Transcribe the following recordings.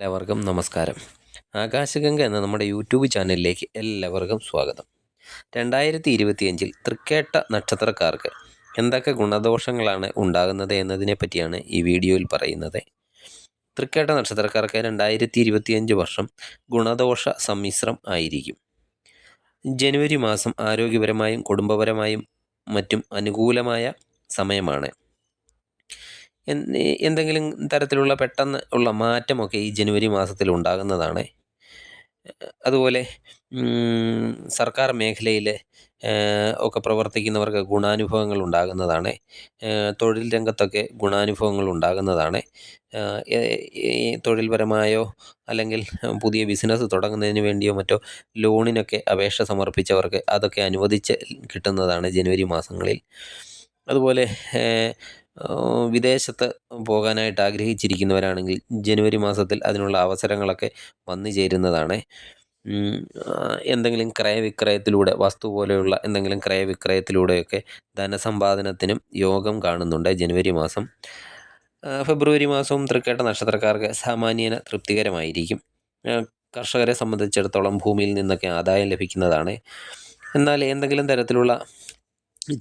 എല്ലാവർക്കും നമസ്കാരം. ആകാശഗംഗ എന്ന നമ്മുടെ യൂട്യൂബ് ചാനലിലേക്ക് എല്ലാവർക്കും സ്വാഗതം. രണ്ടായിരത്തി ഇരുപത്തിയഞ്ചിൽ തൃക്കേട്ട നക്ഷത്രക്കാർക്ക് എന്തൊക്കെ ഗുണദോഷങ്ങളാണ് ഉണ്ടാകുന്നത് എന്നതിനെ പറ്റിയാണ് ഈ വീഡിയോയിൽ പറയുന്നത്. തൃക്കേട്ട നക്ഷത്രക്കാർക്ക് രണ്ടായിരത്തി ഇരുപത്തിയഞ്ച് വർഷം ഗുണദോഷ സമ്മിശ്രം ആയിരിക്കും. ജനുവരി മാസം ആരോഗ്യപരമായും കുടുംബപരമായും മറ്റും അനുകൂലമായ സമയമാണ്. എന്തെങ്കിലും തരത്തിലുള്ള പെട്ടെന്ന് ഉള്ള മാറ്റമൊക്കെ ഈ ജനുവരി മാസത്തിൽ ഉണ്ടാകുന്നതാണ്. അതുപോലെ സർക്കാർ മേഖലയിൽ ഒക്കെ പ്രവർത്തിക്കുന്നവർക്ക് ഗുണാനുഭവങ്ങൾ ഉണ്ടാകുന്നതാണ്. തൊഴിൽ രംഗത്തൊക്കെ ഗുണാനുഭവങ്ങൾ ഉണ്ടാകുന്നതാണ്. തൊഴിൽപരമായോ അല്ലെങ്കിൽ പുതിയ ബിസിനസ് തുടങ്ങുന്നതിന് വേണ്ടിയോ മറ്റോ ലോണിനൊക്കെ അപേക്ഷ സമർപ്പിച്ചവർക്ക് അതൊക്കെ അനുവദിച്ച് കിട്ടുന്നതാണ് ജനുവരി മാസങ്ങളിൽ. അതുപോലെ വിദേശത്ത് പോകാനായിട്ട് ആഗ്രഹിച്ചിരിക്കുന്നവരാണെങ്കിൽ ജനുവരി മാസത്തിൽ അതിനുള്ള അവസരങ്ങളൊക്കെ വന്നു ചേരുന്നതാണ്. എന്തെങ്കിലും ക്രയവിക്രയത്തിലൂടെ വസ്തു പോലെയുള്ള എന്തെങ്കിലും ക്രയവിക്രയത്തിലൂടെയൊക്കെ ധനസമ്പാദനത്തിനും യോഗം കാണുന്നുണ്ട് ജനുവരി മാസം. ഫെബ്രുവരി മാസവും തൃക്കേട്ട നക്ഷത്രക്കാർക്ക് സാമാന്യേന തൃപ്തികരമായിരിക്കും. കർഷകരെ സംബന്ധിച്ചിടത്തോളം ഭൂമിയിൽ നിന്നൊക്കെ ആദായം ലഭിക്കുന്നതാണ്. എന്നാൽ എന്തെങ്കിലും തരത്തിലുള്ള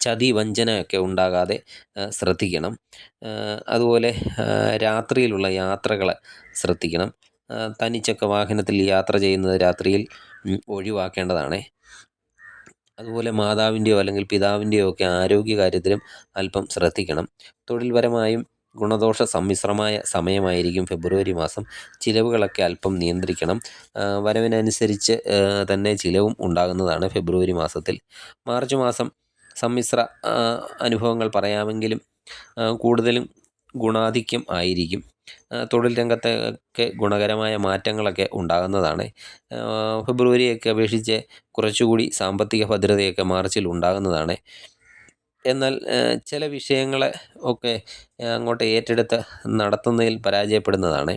ചതി വഞ്ചനയൊക്കെ ഉണ്ടാകാതെ ശ്രദ്ധിക്കണം. അതുപോലെ രാത്രിയിലുള്ള യാത്രകൾ ശ്രദ്ധിക്കണം. തനിച്ചൊക്കെ വാഹനത്തിൽ യാത്ര ചെയ്യുന്നത് രാത്രിയിൽ ഒഴിവാക്കേണ്ടതാണ്. അതുപോലെ മാതാവിന്റെയോ അല്ലെങ്കിൽ പിതാവിന്റെയോ ഒക്കെ ആരോഗ്യ കാര്യത്തിലും അല്പം ശ്രദ്ധിക്കണം. തൊഴിൽപരമായും ഗുണദോഷ സമ്മിശ്രമായ സമയമായിരിക്കും ഫെബ്രുവരി മാസം. ചിലവുകളൊക്കെ അല്പം നിയന്ത്രിക്കണം. വരവിനനുസരിച്ച് തന്നെ ചിലവും ഉണ്ടാകുന്നതാണ് ഫെബ്രുവരി മാസത്തിൽ. മാർച്ച് മാസം സമ്മിശ്ര അനുഭവങ്ങൾ പറയാമെങ്കിലും കൂടുതലും ഗുണാധിക്യം ആയിരിക്കും. തൊഴിൽ രംഗത്തൊക്കെ ഗുണകരമായ മാറ്റങ്ങളൊക്കെ ഉണ്ടാകുന്നതാണ്. ഫെബ്രുവരിയൊക്കെ അപേക്ഷിച്ച് കുറച്ചുകൂടി സാമ്പത്തിക ഭദ്രതയൊക്കെ മാർച്ചിൽ ഉണ്ടാകുന്നതാണ്. എന്നാൽ ചില വിഷയങ്ങളെ ഒക്കെ അങ്ങോട്ട് ഏറ്റെടുത്ത് നടത്തുന്നതിൽ പരാജയപ്പെടുന്നതാണ്.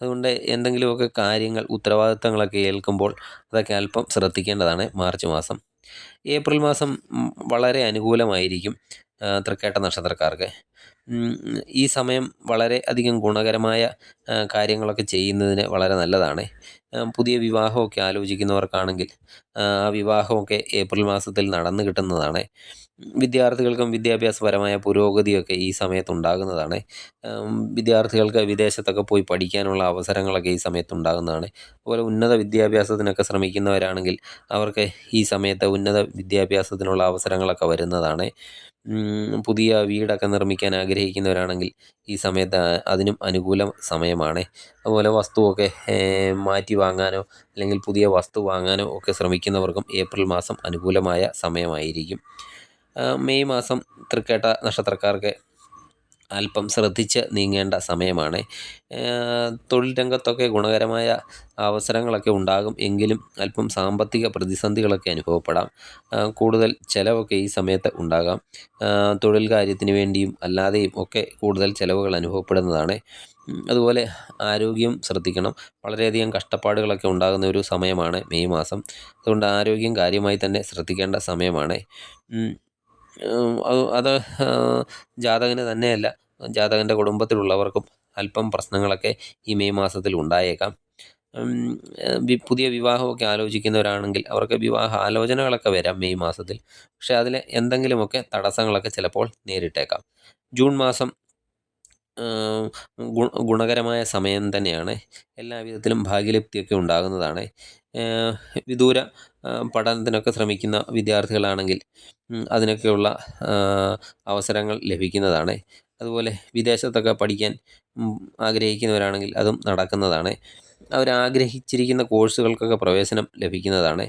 അതുകൊണ്ട് എന്തെങ്കിലുമൊക്കെ കാര്യങ്ങൾ ഉത്തരവാദിത്തങ്ങളൊക്കെ ഏൽക്കുമ്പോൾ അതൊക്കെ അല്പം ശ്രദ്ധിക്കേണ്ടതാണ് മാർച്ച് മാസം. ഏപ്രിൽ മാസം വളരെ അനുകൂലമായിരിക്കും തൃക്കേട്ട നക്ഷത്രക്കാർക്ക്. ഈ സമയം വളരെ അധികം ഗുണകരമായ കാര്യങ്ങളൊക്കെ ചെയ്യുന്നതിന് വളരെ നല്ലതാണ്. പുതിയ വിവാഹമൊക്കെ ആലോചിക്കുന്നവർക്കാണെങ്കിൽ ആ വിവാഹമൊക്കെ ഏപ്രിൽ മാസത്തിൽ നടന്നു കിട്ടുന്നതാണ്. വിദ്യാർത്ഥികൾക്കും വിദ്യാഭ്യാസപരമായ പുരോഗതിയൊക്കെ ഈ സമയത്ത് ഉണ്ടാകുന്നതാണ് വിദ്യാർത്ഥികൾക്ക് വിദേശത്തൊക്കെ പോയി പഠിക്കാനുള്ള അവസരങ്ങളൊക്കെ ഈ സമയത്ത് ഉണ്ടാകുന്നതാണ് അതുപോലെ ഉന്നത വിദ്യാഭ്യാസത്തിനൊക്കെ ശ്രമിക്കുന്നവരാണെങ്കിൽ അവർക്ക് ഈ സമയത്ത് ഉന്നത വിദ്യാഭ്യാസത്തിനുള്ള അവസരങ്ങളൊക്കെ വരുന്നതാണ്. പുതിയ വീടൊക്കെ നിർമ്മിക്കാൻ ആഗ്രഹിക്കുന്നവരാണെങ്കിൽ ഈ സമയത്ത് അതിനും അനുകൂല സമയമാണ്. അതുപോലെ വസ്തുവൊക്കെ മാറ്റി വാങ്ങാനോ അല്ലെങ്കിൽ പുതിയ വസ്തു വാങ്ങാനോ ഒക്കെ ശ്രമിക്കുന്നവർക്കും ഏപ്രിൽ മാസം അനുകൂലമായ സമയമായിരിക്കും. മെയ് മാസം തൃക്കേട്ട നക്ഷത്രക്കാർക്ക് അല്പം ശ്രദ്ധിച്ച് നീങ്ങേണ്ട സമയമാണ്. തൊഴിൽ രംഗത്തൊക്കെ ഗുണകരമായ അവസരങ്ങളൊക്കെ ഉണ്ടാകും. എങ്കിലും അല്പം സാമ്പത്തിക പ്രതിസന്ധികളൊക്കെ അനുഭവപ്പെടാം. കൂടുതൽ ചിലവൊക്കെ ഈ സമയത്ത് ഉണ്ടാകാം. തൊഴിൽ കാര്യത്തിന് വേണ്ടിയും അല്ലാതെയും ഒക്കെ കൂടുതൽ ചിലവുകൾ അനുഭവപ്പെടുന്നതാണ്. അതുപോലെ ആരോഗ്യം ശ്രദ്ധിക്കണം. വളരെയധികം കഷ്ടപ്പാടുകളൊക്കെ ഉണ്ടാകുന്ന ഒരു സമയമാണ് മെയ് മാസം. അതുകൊണ്ട് ആരോഗ്യം കാര്യമായി തന്നെ ശ്രദ്ധിക്കേണ്ട സമയമാണ്. അത് ജാതകന് തന്നെയല്ല ജാതകന്റെ കുടുംബത്തിലുള്ളവർക്കും അല്പം പ്രശ്നങ്ങളൊക്കെ ഈ മെയ് മാസത്തിൽ ഉണ്ടായേക്കാം. പുതിയ വിവാഹമൊക്കെ ആലോചിക്കുന്നവരാണെങ്കിൽ അവർക്ക് വിവാഹ ആലോചനകളൊക്കെ വരാം മെയ് മാസത്തിൽ. പക്ഷേ അതിൽ എന്തെങ്കിലുമൊക്കെ തടസ്സങ്ങളൊക്കെ ചിലപ്പോൾ നേരിട്ടേക്കാം. ജൂൺ മാസം ഗു ഗുണകരമായ സമയം തന്നെയാണ്. എല്ലാവിധത്തിലും വിധത്തിലും ഭാഗ്യലബ്ധിയൊക്കെ ഉണ്ടാകുന്നതാണ്. വിദൂര പഠനത്തിനൊക്കെ ശ്രമിക്കുന്ന വിദ്യാർത്ഥികളാണെങ്കിൽ അതിനൊക്കെയുള്ള അവസരങ്ങൾ ലഭിക്കുന്നതാണ്. അതുപോലെ വിദേശത്തൊക്കെ പഠിക്കാൻ ആഗ്രഹിക്കുന്നവരാണെങ്കിൽ അതും നടക്കുന്നതാണ്. അവരാഗ്രഹിച്ചിരിക്കുന്ന കോഴ്സുകൾക്കൊക്കെ പ്രവേശനം ലഭിക്കുന്നതാണ്.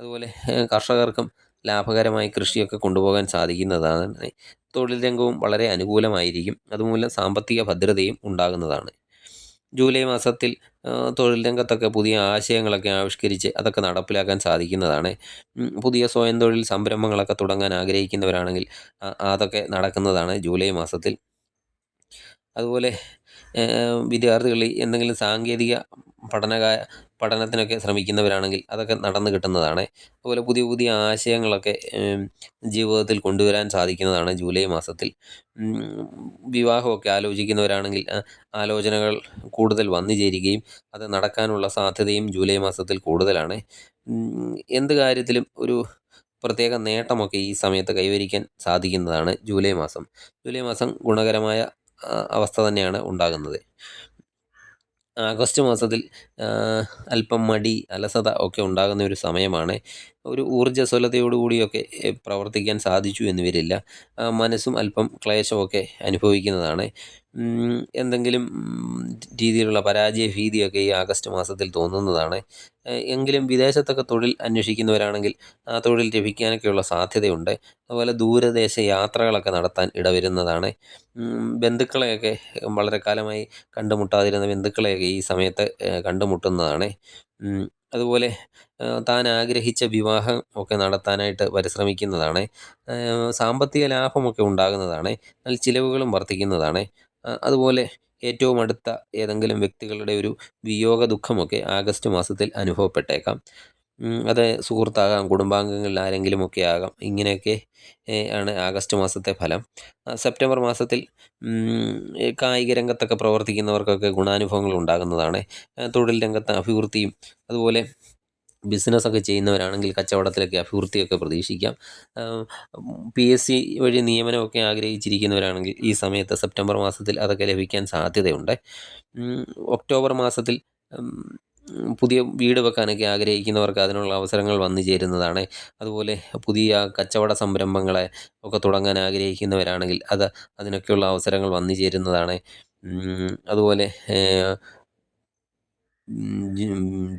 അതുപോലെ കർഷകർക്കും ലാഭകരമായി കൃഷിയൊക്കെ കൊണ്ടുപോകാൻ സാധിക്കുന്നതാണ്. തൊഴിൽ രംഗവും വളരെ അനുകൂലമായിരിക്കും. അതുമൂലം സാമ്പത്തിക ഭദ്രതയും ഉണ്ടാകുന്നതാണ്. ജൂലൈ മാസത്തിൽ തൊഴിൽ രംഗത്തൊക്കെ പുതിയ ആശയങ്ങളൊക്കെ ആവിഷ്കരിച്ച് അതൊക്കെ നടപ്പിലാക്കാൻ സാധിക്കുന്നതാണ്. പുതിയ സ്വയം തൊഴിൽ സംരംഭങ്ങളൊക്കെ തുടങ്ങാൻ ആഗ്രഹിക്കുന്നവരാണെങ്കിൽ അതൊക്കെ നടക്കുന്നതാണ് ജൂലൈ മാസത്തിൽ. അതുപോലെ വിദ്യാർത്ഥികളിൽ എന്തെങ്കിലും സാങ്കേതിക പഠന പഠനത്തിനൊക്കെ ശ്രമിക്കുന്നവരാണെങ്കിൽ അതൊക്കെ നടന്നു കിട്ടുന്നതാണ്. അതുപോലെ പുതിയ പുതിയ ആശയങ്ങളൊക്കെ ജീവിതത്തിൽ കൊണ്ടുവരാൻ സാധിക്കുന്നതാണ് ജൂലൈ മാസത്തിൽ. വിവാഹമൊക്കെ ആലോചിക്കുന്നവരാണെങ്കിൽ ആലോചനകൾ കൂടുതൽ വന്നു ചേരുകയും അത് നടക്കാനുള്ള സാധ്യതയും ജൂലൈ മാസത്തിൽ കൂടുതലാണ്. എന്ത് കാര്യത്തിലും ഒരു പ്രത്യേക നേട്ടമൊക്കെ ഈ സമയത്ത് കൈവരിക്കാൻ സാധിക്കുന്നതാണ് ജൂലൈ മാസം. ജൂലൈ മാസം ഗുണകരമായ അവസ്ഥ തന്നെയാണ് ഉണ്ടാകുന്നത്. ആഗസ്റ്റ് മാസത്തിൽ അല്പം മടി അലസത ഒക്കെ ഉണ്ടാകുന്ന ഒരു സമയമാണ്. ഒരു ഊർജസ്വലതയോടുകൂടിയൊക്കെ പ്രവർത്തിക്കാൻ സാധിച്ചു എന്ന് വരില്ല. മനസ്സും അല്പം ക്ലേശമൊക്കെ അനുഭവിക്കുന്നതാണ്. എന്തെങ്കിലും രീതിയിലുള്ള പരാജയ ഭീതിയൊക്കെ ഈ ആഗസ്റ്റ് മാസത്തിൽ തോന്നുന്നതാണ്. എങ്കിലും വിദേശത്തൊക്കെ തൊഴിൽ അന്വേഷിക്കുന്നവരാണെങ്കിൽ ആ തൊഴിൽ ലഭിക്കാനൊക്കെയുള്ള സാധ്യതയുണ്ട്. അതുപോലെ ദൂരദേശ യാത്രകളൊക്കെ നടത്താൻ ഇടവരുന്നതാണ്. ബന്ധുക്കളെയൊക്കെ വളരെ കാലമായി കണ്ടുമുട്ടാതിരുന്ന ബന്ധുക്കളെയൊക്കെ ഈ സമയത്ത് കണ്ടുമുട്ടുന്നതാണ്. അതുപോലെ താൻ ആഗ്രഹിച്ച വിവാഹം ഒക്കെ നടത്താനായിട്ട് പരിശ്രമിക്കുന്നതാണ് സാമ്പത്തിക ലാഭമൊക്കെ ഉണ്ടാകുന്നതാണ് എന്നാൽ ചിലവുകളും വർദ്ധിക്കുന്നതാണ്. അതുപോലെ ഏറ്റവും അടുത്ത ഏതെങ്കിലും വ്യക്തികളുടെ ഒരു വിയോഗ ദുഃഖമൊക്കെ ആഗസ്റ്റ് മാസത്തിൽ അനുഭവപ്പെട്ടേക്കാം. അത് സുഹൃത്താകാം കുടുംബാംഗങ്ങളിൽ ആരെങ്കിലുമൊക്കെ ആകാം. ഇങ്ങനെയൊക്കെ ആണ് ആഗസ്റ്റ് മാസത്തെ ഫലം. സെപ്റ്റംബർ മാസത്തിൽ കായിക രംഗത്തൊക്കെ പ്രവർത്തിക്കുന്നവർക്കൊക്കെ ഗുണാനുഭവങ്ങൾ ഉണ്ടാകുന്നതാണ്. തൊഴിൽ രംഗത്ത് അഭിവൃദ്ധിയും അതുപോലെ ബിസിനസ്സൊക്കെ ചെയ്യുന്നവരാണെങ്കിൽ കച്ചവടത്തിലൊക്കെ അഭിവൃദ്ധിയൊക്കെ പ്രതീക്ഷിക്കാം. പി എസ് സി വഴി നിയമനമൊക്കെ ആഗ്രഹിച്ചിരിക്കുന്നവരാണെങ്കിൽ ഈ സമയത്ത് സെപ്റ്റംബർ മാസത്തിൽ അതൊക്കെ ലഭിക്കാൻ സാധ്യതയുണ്ട്. ഒക്ടോബർ മാസത്തിൽ പുതിയ വീട് വെക്കാനൊക്കെ ആഗ്രഹിക്കുന്നവർക്ക് അതിനുള്ള അവസരങ്ങൾ വന്നു ചേരുന്നതാണ്. അതുപോലെ പുതിയ കച്ചവട സംരംഭങ്ങളെ ഒക്കെ തുടങ്ങാൻ ആഗ്രഹിക്കുന്നവരാണെങ്കിൽ അത് അതിനൊക്കെയുള്ള അവസരങ്ങൾ വന്നു ചേരുന്നതാണ്. അതുപോലെ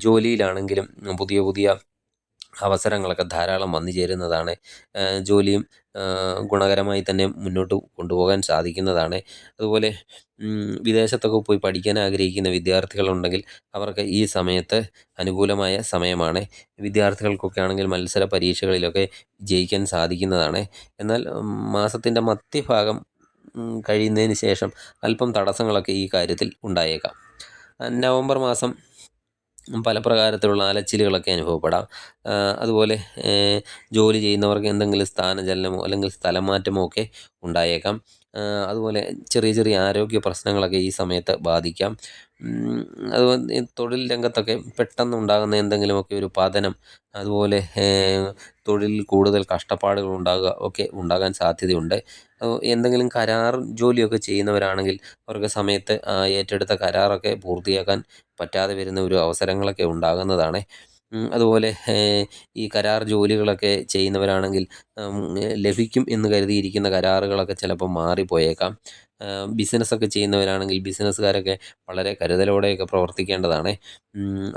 ജോലിയിലാണെങ്കിലും പുതിയ പുതിയ അവസരങ്ങളൊക്കെ ധാരാളം വന്നു ചേരുന്നതാണ്. ജോലിയും ഗുണകരമായി തന്നെ മുന്നോട്ട് കൊണ്ടുപോകാൻ സാധിക്കുന്നതാണ്. അതുപോലെ വിദേശത്തൊക്കെ പോയി പഠിക്കാൻ ആഗ്രഹിക്കുന്ന വിദ്യാർത്ഥികളുണ്ടെങ്കിൽ അവർക്ക് ഈ സമയത്ത് അനുകൂലമായ സമയമാണ്. വിദ്യാർത്ഥികൾക്കൊക്കെ ആണെങ്കിൽ മത്സര പരീക്ഷകളിലൊക്കെ ജയിക്കാൻ സാധിക്കുന്നതാണ്. എന്നാൽ മാസത്തിന്റെ മധ്യഭാഗം കഴിയുന്നതിന് ശേഷം അല്പം തടസ്സങ്ങളൊക്കെ ഈ കാര്യത്തിൽ ഉണ്ടായേക്കാം. നവംബർ മാസം പല പ്രകാരത്തിലുള്ള അലച്ചിലുകളൊക്കെ അനുഭവപ്പെടാം. അതുപോലെ ജോലി ചെയ്യുന്നവർക്ക് എന്തെങ്കിലും സ്ഥാനചലനമോ അല്ലെങ്കിൽ സ്ഥലം മാറ്റമോ ഒക്കെ ഉണ്ടായേക്കാം. അതുപോലെ ചെറിയ ചെറിയ ആരോഗ്യ പ്രശ്നങ്ങളൊക്കെ ഈ സമയത്ത് ബാധിക്കാം. അതുപോലെ തൊഴിൽ രംഗത്തൊക്കെ പെട്ടെന്നുണ്ടാകുന്ന എന്തെങ്കിലുമൊക്കെ ഒരു പതനം അതുപോലെ തൊഴിലിൽ കൂടുതൽ കഷ്ടപ്പാടുകൾ ഉണ്ടാകുക ഒക്കെ ഉണ്ടാകാൻ സാധ്യതയുണ്ട്. എന്തെങ്കിലും കരാർ ജോലിയൊക്കെ ചെയ്യുന്നവരാണെങ്കിൽ അവർക്ക് സമയത്ത് ഏറ്റെടുത്ത കരാറൊക്കെ പൂർത്തിയാക്കാൻ പറ്റാതെ വരുന്ന ഒരു അവസരങ്ങളൊക്കെ ഉണ്ടാകുന്നതാണ്. അതുപോലെ ഈ കരാർ ജോലികളൊക്കെ ചെയ്യുന്നവരാണെങ്കിൽ ലഭിക്കും എന്ന് കരുതിയിരിക്കുന്ന കരാറുകളൊക്കെ ചിലപ്പോൾ മാറിപ്പോയേക്കാം. ബിസിനസ്സൊക്കെ ചെയ്യുന്നവരാണെങ്കിൽ ബിസിനസ്സുകാരൊക്കെ വളരെ കരുതലോടെയൊക്കെ പ്രവർത്തിക്കേണ്ടതാണ്.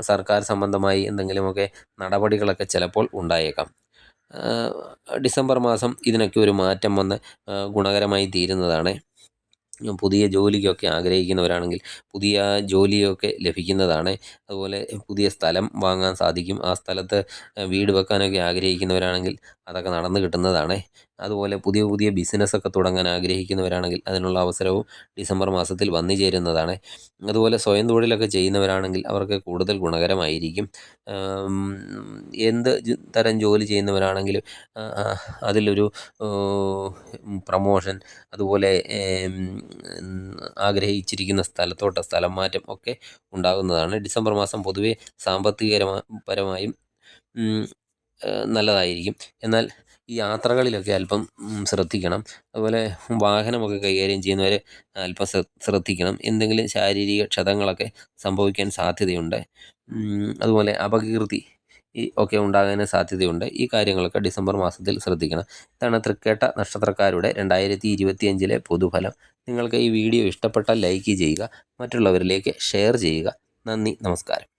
സർക്കാർ സംബന്ധമായി എന്തെങ്കിലുമൊക്കെ നടപടികളൊക്കെ ചിലപ്പോൾ ഉണ്ടായേക്കാം. ഡിസംബർ മാസം ഇതിനൊക്കെ ഒരു മാറ്റം വന്ന് ഗുണകരമായി തീരുന്നതാണ്. പുതിയ ജോലിക്കൊക്കെ ആഗ്രഹിക്കുന്നവരാണെങ്കിൽ പുതിയ ജോലിയൊക്കെ ലഭിക്കുന്നതാണ്. അതുപോലെ പുതിയ സ്ഥലം വാങ്ങാൻ സാധിക്കും. ആ സ്ഥലത്ത് വീട് വെക്കാനൊക്കെ ആഗ്രഹിക്കുന്നവരാണെങ്കിൽ അതൊക്കെ നടന്നു കിട്ടുന്നതാണ്. അതുപോലെ പുതിയ പുതിയ ബിസിനസ്സൊക്കെ തുടങ്ങാൻ ആഗ്രഹിക്കുന്നവരാണെങ്കിൽ അതിനുള്ള അവസരവും ഡിസംബർ മാസത്തിൽ വന്നു ചേരുന്നതാണ്. അതുപോലെ സ്വയം തൊഴിലൊക്കെ ചെയ്യുന്നവരാണെങ്കിൽ അവർക്ക് കൂടുതൽ ഗുണകരമായിരിക്കും. എന്ത് തരം ജോലി ചെയ്യുന്നവരാണെങ്കിലും അതിലൊരു പ്രമോഷൻ അതുപോലെ ആഗ്രഹിച്ചിരിക്കുന്ന സ്ഥലത്തോട്ട് സ്ഥലം മാറ്റം ഒക്കെ ഉണ്ടാകുന്നതാണ്. ഡിസംബർ മാസം പൊതുവേ സാമ്പത്തികപരമായും നല്ലതായിരിക്കും. എന്നാൽ ഈ യാത്രകളിലൊക്കെ അല്പം ശ്രദ്ധിക്കണം. അതുപോലെ വാഹനമൊക്കെ കൈകാര്യം ചെയ്യുന്നവർ അല്പം ശ്രദ്ധിക്കണം. എന്തെങ്കിലും ശാരീരിക ക്ഷതങ്ങളൊക്കെ സംഭവിക്കാൻ സാധ്യതയുണ്ട്. അതുപോലെ അപകീർത്തി ഒക്കെ ഉണ്ടാകാൻ സാധ്യതയുണ്ട്. ഈ കാര്യങ്ങളൊക്കെ ഡിസംബർ മാസത്തിൽ ശ്രദ്ധിക്കണം. ഇതാണ് തൃക്കേട്ട നക്ഷത്രക്കാരുടെ രണ്ടായിരത്തി ഇരുപത്തിയഞ്ചിലെ പൊതുഫലം. നിങ്ങൾക്ക് ഈ വീഡിയോ ഇഷ്ടപ്പെട്ടാൽ ലൈക്ക് ചെയ്യുക മറ്റുള്ളവരിലേക്ക് ഷെയർ ചെയ്യുക. നന്ദി നമസ്കാരം.